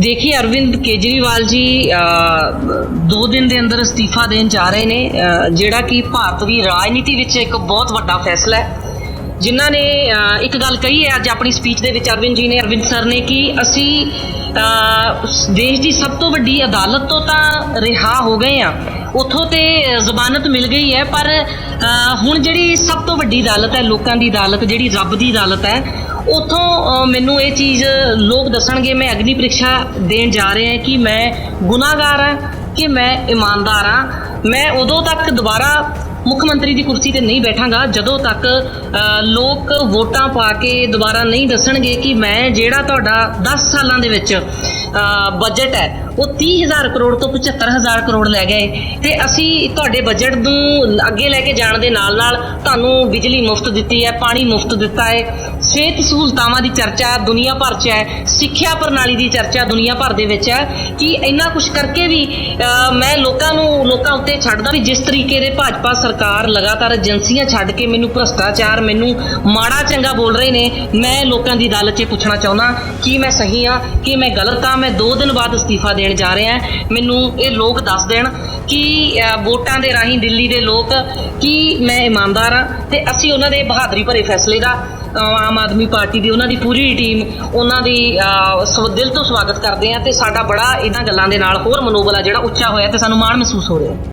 ਦੇਖिए ਅਰਵਿੰਦ ਕੇਜਰੀਵਾਲ ਜੀ ਦੋ ਦਿਨ ਦੇ ਅੰਦਰ ਅਸਤੀਫਾ ਦੇਣ ਜਾ ਰਹੇ ਨੇ ਜਿਹੜਾ ਕਿ ਭਾਰਤ ਦੀ ਰਾਜਨੀਤੀ ਵਿੱਚ ਇੱਕ ਬਹੁਤ ਵੱਡਾ ਫੈਸਲਾ ਹੈ। ਜਿਨ੍ਹਾਂ ਨੇ ਇੱਕ ਗੱਲ ਕਹੀ ਹੈ, ਅੱਜ ਆਪਣੀ ਸਪੀਚ ਦੇ ਵਿੱਚ ਅਰਵਿੰਦ ਜੀ ਨੇ, ਅਰਵਿੰਦ ਸਰ ਨੇ ਕਿ ਅਸੀਂ ਦੇਸ਼ ਦੀ ਸਭ ਤੋਂ ਵੱਡੀ ਅਦਾਲਤ ਤੋਂ ਤਾਂ ਰਿਹਾ ਹੋ ਗਏ ਆ ਉਥੋਂ ਤੇ ਜ਼ਮਾਨਤ ਮਿਲ ਗਈ ਹੈ, ਪਰ ਹੁਣ ਜਿਹੜੀ ਸਭ ਤੋਂ ਵੱਡੀ ਅਦਾਲਤ ਹੈ, ਲੋਕਾਂ ਦੀ ਅਦਾਲਤ, ਜਿਹੜੀ ਰੱਬ ਦੀ ਅਦਾਲਤ ਹੈ, ਉਥੋਂ ਮੈਨੂੰ ਇਹ ਚੀਜ਼ ਲੋਕ ਦੱਸਣਗੇ, ਮੈਂ ਅਗਨੀ ਪ੍ਰੀਖਿਆ ਦੇਣ ਜਾ ਰਿਹਾ ਕਿ ਮੈਂ ਗੁਨਾਹਗਾਰ ਹਾਂ। ਕਿ ਮੈਂ ਇਮਾਨਦਾਰ ਹਾਂ। ਮੈਂ ਉਦੋਂ ਤੱਕ ਦੁਬਾਰਾ ਮੁੱਖ ਮੰਤਰੀ ਦੀ ਕੁਰਸੀ ਤੇ ਨਹੀਂ ਬੈਠਾਂਗਾ, ਜਦੋਂ ਤੱਕ ਲੋਕ ਵੋਟਾਂ ਪਾ ਕੇ ਦੁਬਾਰਾ ਨਹੀਂ ਦੱਸਣਗੇ ਕਿ ਮੈਂ ਜਿਹੜਾ ਤੁਹਾਡਾ 10 ਸਾਲਾਂ ਦੇ ਵਿੱਚ ਬਜਟ ਹੈ ਉਹ 30000 ਕਰੋੜ ਤੋਂ 75000 ਕਰੋੜ ਲੈ ਗਏ। ਤੇ ਅਸੀਂ ਤੁਹਾਡੇ ਬਜਟ ਨੂੰ ਅੱਗੇ ਲੈ ਕੇ ਜਾਣ ਦੇ ਨਾਲ ਨਾਲ ਤੁਹਾਨੂੰ ਬਿਜਲੀ ਮੁਫਤ ਦਿੱਤੀ ਹੈ, ਪਾਣੀ ਮੁਫਤ ਦਿੱਤਾ ਹੈ, ਸਿਹਤ ਸਹੂਲਤਾਵਾਂ ਦੀ ਚਰਚਾ ਦੁਨੀਆ ਭਰ 'ਚ ਹੈ, ਸਿੱਖਿਆ ਪ੍ਰਣਾਲੀ ਦੀ ਚਰਚਾ ਦੁਨੀਆ ਭਰ ਦੇ ਵਿੱਚ ਹੈ ਕਿ ਇੰਨਾ ਕੁਝ ਕਰਕੇ ਵੀ ਮੈਂ ਲੋਕਾਂ ਨੂੰ ਲੋਕਾਂ ਉੱਤੇ ਛੱਡਦਾ ਵੀ ਜਿਸ ਤਰੀਕੇ ਦੇ ਭਾਜਪਾ ਸਰਕਾਰ ਲਗਾਤਾਰ ਏਜੰਸੀਆਂ ਛੱਡ ਕੇ ਮੈਨੂੰ ਭ੍ਰਸ਼ਟਾਚਾਰ, ਮੈਨੂੰ ਮਾੜਾ ਚੰਗਾ ਬੋਲ ਰਹੇ ਨੇ, ਮੈਂ ਲੋਕਾਂ ਦੀ ਅਦਾਲਤ 'ਚ ਪੁੱਛਣਾ ਚਾਹੁੰਦਾ ਕਿ ਮੈਂ ਸਹੀ ਆ ਕਿ ਮੈਂ ਗਲਤ ਆ ਮੈਂ 2 ਦਿਨ ਬਾਅਦ ਅਸਤੀਫਾ ਦੇਣ ਜਾ ਰਿਹਾ ਮੈਨੂੰ ਇਹ ਲੋਕ ਦੱਸ ਦੇਣ ਕਿ ਵੋਟਾਂ ਦੇ ਰਾਹੀਂ ਦਿੱਲੀ ਦੇ ਲੋਕ ਕਿ ਮੈਂ ਇਮਾਨਦਾਰ ਹਾਂ ਤੇ ਅਸੀਂ ਉਹਨਾਂ ਦੇ ਬਹਾਦਰੀ ਭਰੇ ਫੈਸਲੇ ਦਾ ਆਮ ਆਦਮੀ ਪਾਰਟੀ ਦੀ ਉਹਨਾਂ ਦੀ ਪੂਰੀ ਟੀਮ ਉਹਨਾਂ ਦੀ ਅ, ਦਿਲ ਤੋਂ ਸਵਾਗਤ ਕਰਦੇ ਆ ਤੇ ਸਾਡਾ ਬੜਾ ਇਹਨਾਂ ਗੱਲਾਂ ਦੇ ਨਾਲ ਹੋਰ ਮਨੋਬਲ ਆ ਜਿਹੜਾ ਉੱਚਾ ਹੋਇਆ ਤੇ ਸਾਨੂੰ ਮਾਣ ਮਹਿਸੂਸ ਹੋ ਰਿਹਾ।